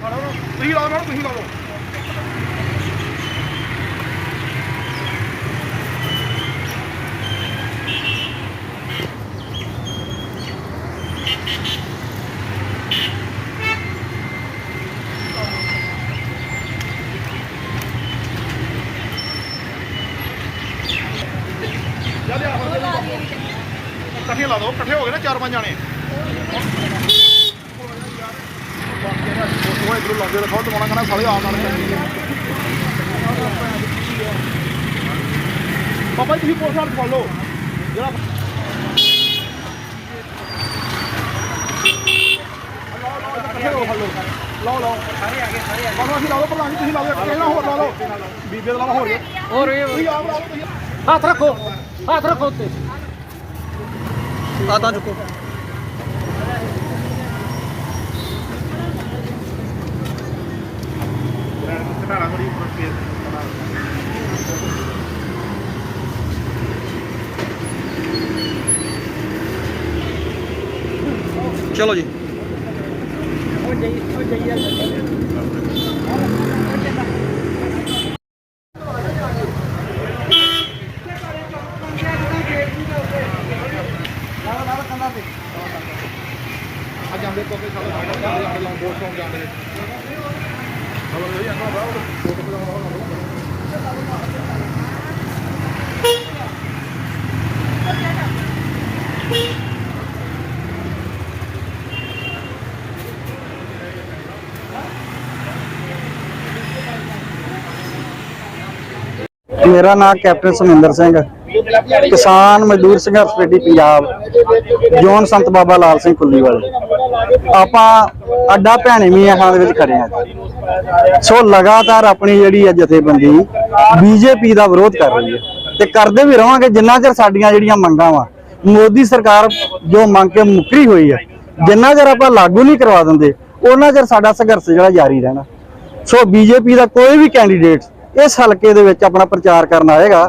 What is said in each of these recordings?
ਤੁਸੀਂ ਲਾਓ ਮੈਡਮ ਤੁਸੀਂ ਲਾਓ। ਜਾ ਇਕੱਠੇ ਲਾ ਦੋ ਇਕੱਠੇ ਹੋ ਗਏ ਨਾ ਚਾਰ ਪੰਜ ਜਾਣੇ। ਇਧਰ ਲਾਗੇ ਰੱਖੋ ਦਵਾਣਾ ਕਹਣਾ ਸਾਲੇ ਆਪ ਨਾਲ ਬਾਬਾ ਜੀ ਪੋਸਟ ਹਾਲ ਫੜ ਲਓ। ਜਿਹੜਾ ਲਾਓ ਲਾਓ ਸਾਰੇ ਆ ਗਏ ਸਾਰੇ ਆ ਗਏ ਅਸੀਂ ਲਾ ਲਓ ਪ੍ਰਧਾਨ ਜੀ ਤੁਸੀਂ ਲਾ ਲਓ ਇੱਕ ਨਾ ਹੋਰ ਲਾ ਲਓ। ਬੀਬੀ ਦਾ ਲਾ ਲਓ ਹੋਰ ਹੋਰ ਤੁਸੀਂ ਆਪ ਲਾ ਲਓ ਤੁਸੀਂ। ਹੱਥ ਰੱਖੋ ਹੱਥ ਰੱਖੋ ਉੱਤੇ। ਆ ਤਾਂ ਚੁੱਕੋ। ਘਟਾਣਾ ਥੋੜੀ ਉੱਪਰ ਚਲੋ ਜੀ। ਆ ਜਾਂਦੇ ਕੋਕੇ ਸਾਲੇ ਸਾਡੇ ਜਾਂਦੇ ਆ ਲੌਂਗ ਬੋਰਡ ਤੋਂ ਜਾਂਦੇ ਮੇਰਾ ਨਾਮ ਕੈਪਟਨ ਸੁਮਿੰਦਰ ਸਿੰਘ ਕਿਸਾਨ ਮਜ਼ਦੂਰ ਸੰਘਰਸ਼ ਕਮੇਟੀ, ਪੰਜਾਬ। ਜੋਨ ਸੰਤ ਬਾਬਾ ਲਾਲ ਸਿੰਘ ਕੁੱਲੀਵਾਲ। ਆਪਾਂ ਅੱਡਾ ਭੈਣੇ ਮੀਆਂ ਖਾਂ ਦੇ ਵਿੱਚ ਖੜੇ ਆ ਸੋ ਲਗਾਤਾਰ ਆਪਣੀ ਜਿਹੜੀ ਹੈ ਜਥੇਬੰਦੀ ਬੀਜੇਪੀ ਦਾ ਵਿਰੋਧ ਕਰ ਰਹੀ ਹੈ ਤੇ ਕਰਦੇ ਵੀ ਰਵਾਂਗੇ, ਜਿੰਨਾ ਚਿਰ ਸਾਡੀਆਂ ਜਿਹੜੀਆਂ ਮੰਗਾਂ ਵਾ, ਮੋਦੀ ਸਰਕਾਰ ਜੋ ਮੰਗ ਕੇ ਮੁਕਰੀ ਹੋਈ ਹੈ ਜਿੰਨਾ ਚਿਰ ਆਪਾਂ ਲਾਗੂ ਨਹੀਂ ਕਰਵਾ ਦਿੰਦੇ, ਉਹਨਾਂ ਚਿਰ ਸਾਡਾ ਸੰਘਰਸ਼ ਜਿਹੜਾ ਜਾਰੀ ਰਹਿਣਾ। ਸੋ ਬੀਜੇਪੀ ਦਾ ਕੋਈ ਵੀ ਕੈਂਡੀਡੇਟ ਇਸ ਹਲਕੇ ਦੇ ਵਿੱਚ ਆਪਣਾ ਪ੍ਰਚਾਰ ਕਰਨ ਆਏਗਾ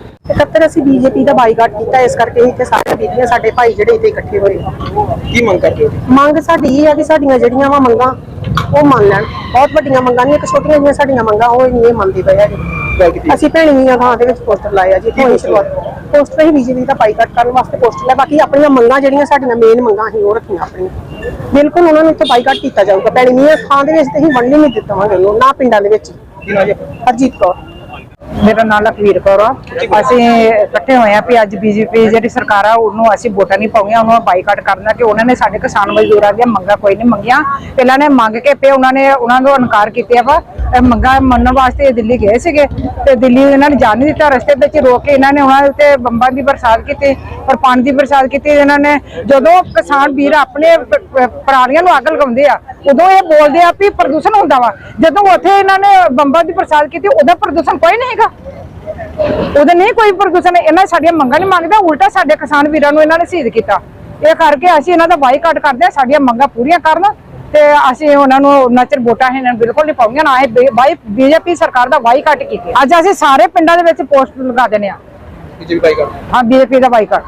ਇਕੱਤਰ ਅਸੀਂ ਬੀਜੇਪੀ ਦਾ ਬਾਈਕਾਟ ਕੀਤਾ ਇਸ ਕਰਕੇ ਹੀ ਕਿ ਸਾਰੇ ਬੀਬੀਆਂ ਸਾਡੇ ਭਾਈ ਜਿਹੜੇ ਇੱਥੇ ਇਕੱਠੇ ਹੋਏ। ਕੀ ਮੰਗ ਕਰਦੇ ਹੋ? ਮੰਗ ਸਾਡੀ ਇਹ ਆ ਕਿ ਸਾਡੀਆਂ ਜਿਹੜੀਆਂ ਵਾ ਮੰਗਾਂ ਉਹ ਮੰਨ ਲੈਣ। ਬਹੁਤ ਵੱਡੀਆਂ ਮੰਗਾਂ ਨਹੀਂ ਇੱਕ ਛੋਟੀਆਂ ਜਿਹੀਆਂ ਸਾਡੀਆਂ ਮੰਗਾਂ ਉਹ ਨਹੀਂ ਮੰਨਦੇ ਪਏ ਜੀ। ਅਸੀਂ ਭੈਣੀਆਂ ਥਾਂ ਦੇ ਵਿੱਚ ਪੋਸਟਰ ਲਾਏ ਆ ਜੀ ਇੱਥੋਂ ਹੀ ਸ਼ੁਰੂਆਤ। ਪੋਸਟਰ ਹੀ ਬੀਜੇਪੀ ਦਾ ਬਾਈਕਾਟ ਕਰਨ ਵਾਸਤੇ ਪੋਸਟਰ ਲਾਏ ਬਾਕੀ ਆਪਣੀਆਂ ਮੰਗਾਂ ਜਿਹੜੀਆਂ ਸਾਡੀਆਂ ਮੇਨ ਮੰਗਾਂ ਅਸੀਂ ਉਹ ਰੱਖੀਆਂ ਆਪਣੀਆਂ। ਬਿਲਕੁਲ ਉਹਨਾਂ ਨੂੰ ਇੱਥੇ ਬਾਈਕਾਟ ਕੀਤਾ ਜਾਊਗਾ। ਭੈਣੀਆਂ ਥਾਂ ਦੇ ਵਿੱਚ ਤੇ ਅਸੀਂ ਵੰਡ ਨਹੀਂ ਦਿੱਤਾਵਾਂਗੇ ਨਾ ਪਿੰਡਾਂ ਦੇ ਵਿੱਚ। ਹਰਜੀਤ ਕੌਰ। ਮੇਰਾ ਨਾਮ ਲਖਵੀਰ ਕੌਰ ਆ। ਅਸੀਂ ਇਕੱਠੇ ਹੋਏ ਆ ਵੀ ਅੱਜ ਬੀਜੇਪੀ ਜਿਹੜੀ ਸਰਕਾਰ ਆ, ਉਹਨੂੰ ਅਸੀਂ ਵੋਟਾਂ ਨਹੀਂ ਪਾਉਣੀਆਂ, ਉਹਨੂੰ ਬਾਈਕਾਟ ਕਰਨਾ ਕਿ ਉਹਨਾਂ ਨੇ ਸਾਡੇ ਕਿਸਾਨ ਮਜ਼ਦੂਰਾਂ ਦੀਆਂ ਮੰਗਾਂ ਕੋਈ ਨਹੀਂ ਮੰਗੀਆਂ। ਪਹਿਲਾਂ ਨੇ ਮੰਗ ਕੇ ਪਏ ਉਹਨਾਂ ਨੇ ਉਹਨਾਂ ਨੂੰ ਇਨਕਾਰ ਕੀਤਾ ਵਾ ਮੰਗਾਂ ਮੰਨਣ ਵਾਸਤੇ ਦਿੱਲੀ ਗਏ ਸੀਗੇ ਤੇ ਦਿੱਲੀ ਇਹਨਾਂ ਨੇ ਜਾਣ ਨਹੀਂ ਦਿੱਤਾ, ਰਸਤੇ ਵਿੱਚ ਰੋਕ ਕੇ ਇਹਨਾਂ ਨੇ ਉਹਨਾਂ ਤੇ ਬੰਬਾਂ ਦੀ ਬਰਸਾਤ ਕੀਤੀ ਔਰ ਪਾਣੀ ਦੀ ਬਰਸਾਤ ਕੀਤੀ। ਇਹਨਾਂ ਨੇ ਜਦੋਂ ਕਿਸਾਨ ਵੀਰ ਆਪਣੇ ਪਰਾਲੀਆਂ ਨੂੰ ਅੱਗ ਲਗਾਉਂਦੇ ਆ, ਉਦੋਂ ਇਹ ਬੋਲਦੇ ਆ ਵੀ ਪ੍ਰਦੂਸ਼ਣ ਹੁੰਦਾ ਵਾ। ਜਦੋਂ ਉੱਥੇ ਇਹਨਾਂ ਨੇ ਬੰਬਾਂ ਦੀ ਬਰਸਾਤ ਕੀਤੀ, ਉਹਦਾ ਪ੍ਰਦੂਸ਼ਣ ਕੋਈ ਨਹੀਂ ਹੈਗਾ ਉਹਦੇ ਨਹੀਂ ਕੋਈ ਪ੍ਰਦੂਸ਼ਣ ਇਹਨਾਂ ਸਾਡੀਆਂ ਮੰਗਾਂ ਨਹੀਂ ਮੰਗਦਾ ਉਲਟਾ ਸਾਡੇ ਕਿਸਾਨ ਵੀਰਾਂ ਨੂੰ ਇਹਨਾਂ ਨੇ ਸ਼ਹੀਦ ਕੀਤਾ। ਇਹ ਕਰਕੇ ਅਸੀਂ ਇਹਨਾਂ ਦਾ ਬਾਈਕਾਟ ਕਰਦੇ ਆ ਸਾਡੀਆਂ ਮੰਗਾਂ ਪੂਰੀਆਂ ਕਰਨ ਤੇ ਅਸੀਂ ਉਹਨਾਂ ਨੂੰ ਨਚਰ ਵੋਟਾਂ ਇਹਨਾਂ ਬਿਲਕੁਲ ਨਹੀਂ ਪਾਉਂਗੇ ਨਾ ਇਹ ਬਾਈ ਬੀਜੇਪੀ ਸਰਕਾਰ ਦਾ ਬਾਈਕਾਟ ਕੀਤੀ ਅੱਜ ਅਸੀਂ ਸਾਰੇ ਪਿੰਡਾਂ ਦੇ ਵਿੱਚ ਪੋਸਟ ਲਗਾ ਦਿੰਦੇ ਆ ਬੀਜੇਪੀ ਬਾਈਕਾਟ ਹਾਂ ਬੀਜੇਪੀ ਦਾ ਬਾਈਕਾਟ